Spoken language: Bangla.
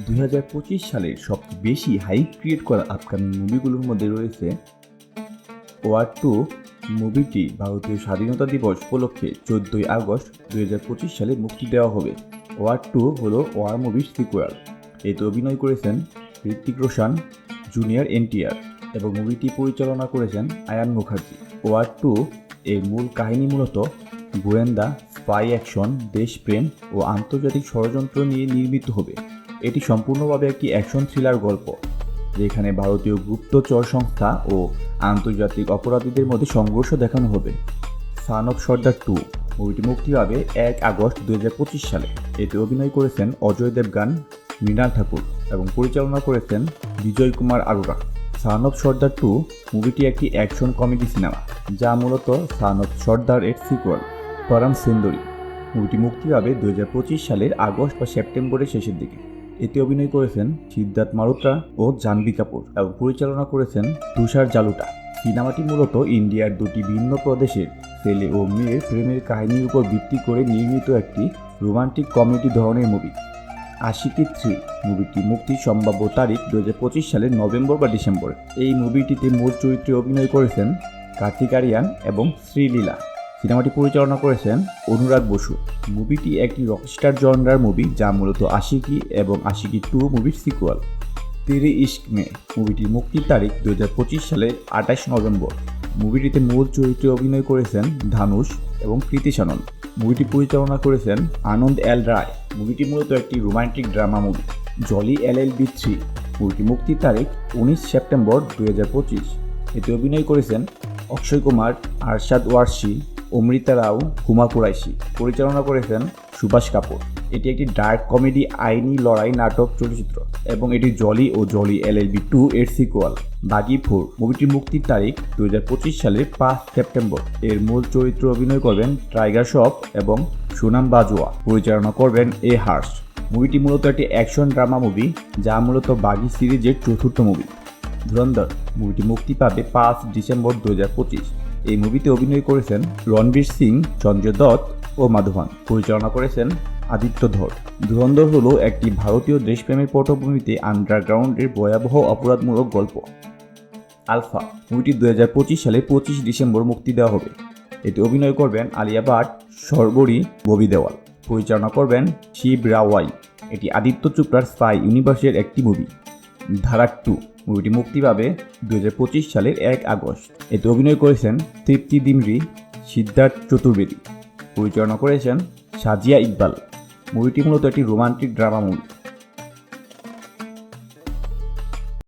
দুই হাজার পঁচিশ সালের সবচেয়ে বেশি হাইপ ক্রিয়েট করা আপকামিং মুভিগুলোর মধ্যে রয়েছে ওয়ার টু মুভিটি ভারতীয় স্বাধীনতা দিবস উপলক্ষে চোদ্দোই আগস্ট দুই হাজার পঁচিশ সালে মুক্তি দেওয়া হবে। ওয়ার টু হলো ওয়ার মুভির সিকুয়াল এতে অভিনয় করেছেন ঋত্বিক রোশন জুনিয়র এনটিআর এবং মুভিটি পরিচালনা করেছেন আয়ান মুখার্জি। ওয়ার টু এর মূল কাহিনী মূলত গোয়েন্দা স্পাই অ্যাকশন দেশপ্রেম ও আন্তর্জাতিক ষড়যন্ত্র নিয়ে নির্মিত হবে। এটি সম্পূর্ণভাবে একটি অ্যাকশন থ্রিলার গল্প, যেখানে ভারতীয় গুপ্তচর সংস্থা ও আন্তর্জাতিক অপরাধীদের মধ্যে সংঘর্ষ দেখানো হবে। সান অফ সর্দার টু মুভিটি মুক্তি পাবে এক আগস্ট দু হাজার পঁচিশ সালে এতে অভিনয় করেছেন অজয় দেবগান, মৃণাল ঠাকুর এবং পরিচালনা করেছেন Vijay Kumar Arora. Son of Sardaar two মুভিটি একটি অ্যাকশন কমেডি সিনেমা, যা মূলত সান অফ সর্দার এর সিকুয়াল পরাম সুন্দরী মুভিটি মুক্তি পাবে দু হাজার পঁচিশ সালের আগস্ট বা সেপ্টেম্বরের শেষের দিকে। এতে অভিনয় করেছেন সিদ্ধার্থ মালহোত্রা ও জাহ্নবী কাপুর এবং পরিচালনা করেছেন তুষার জালুটা। সিনেমাটি মূলত ইন্ডিয়ার দুটি ভিন্ন প্রদেশের ছেলে ও মেয়ের প্রেমের কাহিনীর উপর ভিত্তি করে নির্মিত একটি রোমান্টিক কমেডি ধরনের মুভি। আশিকি থ্রি মুভিটি মুক্তির সম্ভাব্য তারিখ দু পঁচিশ সালের নভেম্বর বা ডিসেম্বর। এই মুভিটিতে মূল চরিত্রে অভিনয় করেছেন কার্তিক আরিয়ান এবং শ্রীলীলা। সিনেমাটি পরিচালনা করেছেন অনুরাগ বসু। মুভিটি একটি রকস্টার জনরার মুভি যা মূলত আশিকি এবং আশিকি টু মুভির সিকুয়াল তেরে ইস্ক মে মুভিটির মুক্তির তারিখ দু হাজার পঁচিশ সালের আঠাশ নভেম্বর। মুভিটিতে মূল চরিত্রে অভিনয় করেছেন ধানুষ এবং কৃতি সানন। মুভিটি পরিচালনা করেছেন আনন্দ এল রায়। মুভিটি মূলত একটি romantic drama movie Jolly L L B three মুভিটি মুক্তির তারিখ উনিশ সেপ্টেম্বর দু হাজার পঁচিশ। এতে অভিনয় করেছেন অক্ষয় কুমার, আরশাদ ওয়ারশি অমৃতা রাও, হুমা কুরাইশি পরিচালনা করেছেন সুভাষ কাপুর। এটি একটি ডার্ক কমেডি আইনি লড়াই নাটক চলচ্চিত্র এবং এটি জলি ও Jolly L L B two এর সিকুয়াল বাগি ফোর মুভিটির মুক্তির তারিখ দু হাজার পঁচিশ সালের পাঁচ সেপ্টেম্বর। এর মূল চরিত্রে অভিনয় করবেন টাইগার শ্রফ এবং সুনাম বাজোয়া পরিচালনা করবেন এ হার্স মুভিটি মূলত একটি অ্যাকশন ড্রামা মুভি যা মূলত বাগি সিরিজের চতুর্থ মুভি ধুরন্ধর। মুভিটি মুক্তি পাবে পাঁচ ডিসেম্বর দু হাজার পঁচিশ। এই মুভিতে অভিনয় করেছেন রণবীর সিং, সঞ্জয় দত্ত ও মাধবান। পরিচালনা করেছেন আদিত্য ধর। ধুরন্ধর হল একটি ভারতীয় দেশপ্রেমের পটভূমিতে আন্ডারগ্রাউন্ডের ভয়াবহ অপরাধমূলক গল্প। আলফা মুভিটি দু হাজার পঁচিশ সালে পঁচিশ ডিসেম্বর মুক্তি দেওয়া হবে। এতে অভিনয় করবেন আলিয়া ভাট, সর্বরী, ববি দেওয়াল। পরিচালনা করবেন শিব রাওয়াই এটি আদিত্য চোপড়ার স্পাই ইউনিভার্সের একটি মুভি ধারাক টু মুভিটি মুক্তি পাবে দু হাজার পঁচিশ সালের এক আগস্ট। এতে অভিনয় করেছেন তৃপ্তি দিমরি সিদ্ধার্থ চতুর্বেদী। পরিচালনা করেছেন সাজিয়া ইকবাল। মুভিটি মূলত একটি রোমান্টিক ড্রামা মুভি